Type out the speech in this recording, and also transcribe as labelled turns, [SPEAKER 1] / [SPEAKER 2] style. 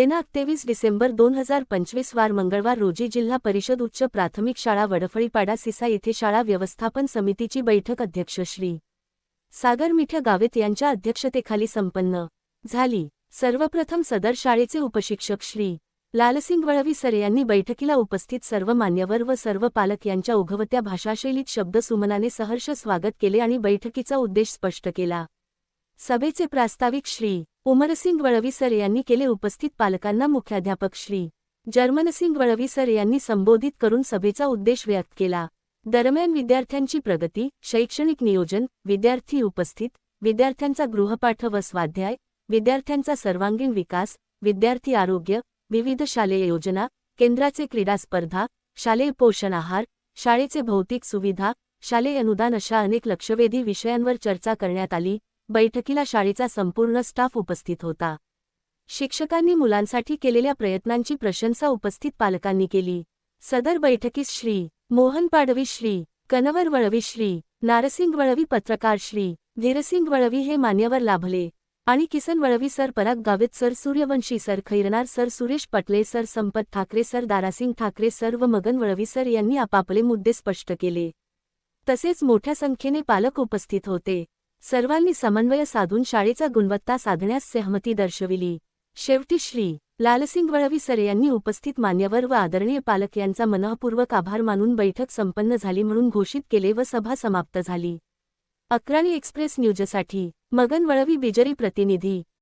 [SPEAKER 1] दिनांक तेवीस डिसेंबर दोन हजार पंचवीस वार मंगळवार रोजी जिल्हा परिषद उच्च प्राथमिक शाळा वडफळीपाडा सिसा येथे शाळा व्यवस्थापन समितीची बैठक अध्यक्ष श्री. सागर मिठ्या गावित यांच्या अध्यक्षतेखाली संपन्न झाली. सर्वप्रथम सदर शाळेचे उपशिक्षक श्री. लालसिंग वळवी सर यांनी बैठकीला उपस्थित सर्व मान्यवर व सर्व पालक यांच्या उघवत्या भाषाशैलीत शब्दसुमनाने सहर्ष स्वागत केले आणि बैठकीचा उद्देश स्पष्ट केला. सभेचे प्रास्ताविक श्री. उमरसिंग वळवीसर यांनी केले उपस्थित पालकांना मुख्याध्यापक श्री. जर्मनसिंग वळवीसर यांनी संबोधित करून सभेचा उद्देश व्यक्त केला. दरम्यान विद्यार्थ्यांची प्रगती शैक्षणिक नियोजन विद्यार्थी उपस्थित विद्यार्थ्यांचा गृहपाठ व स्वाध्याय विद्यार्थ्यांचा सर्वांगीण विकास विद्यार्थी आरोग्य विविध शालेय योजना केंद्राचे क्रीडा स्पर्धा शालेय पोषण आहार शाळेचे भौतिक सुविधा शालेय अनुदान अशा अनेक लक्षवेधी विषयांवर चर्चा करण्यात आली. बैठकीला शाळेचा संपूर्ण स्टाफ उपस्थित होता. शिक्षकांनी मुलांसाठी केलेल्या प्रयत्नांची प्रशंसा उपस्थित पालकांनी केली. सदर बैठकीस श्री. मोहन पाडवी श्री. कनवर वळवी श्री. नारसिंग वळवी पत्रकार श्री. धीरसिंग वळवी हे मान्यवर लाभले. आणि Kisan Valvi sir Parag Gavit sir Suryavanshi sir Khairnar sir Suresh Patle sir Sampat Thackeray sir Darasingh Thackeray sir व मगन वळवी सर यांनी आपापले मुद्दे स्पष्ट केले. तसेच मोठ्या संख्येने पालक उपस्थित होते. सर्वांनी समन्वय साधून शाळेचा गुणवत्ता साधण्यास सहमती दर्शविली. शेवटी श्री. लालसिंग वळवी सरे यांनी उपस्थित मान्यवर व आदरणीय पालक यांचा मनःपूर्वक आभार मानून बैठक संपन्न झाली म्हणून घोषित केले व सभा समाप्त झाली. अक्राणी एक्सप्रेस न्यूजसाठी मगन वळवी बिजरी प्रतिनिधी.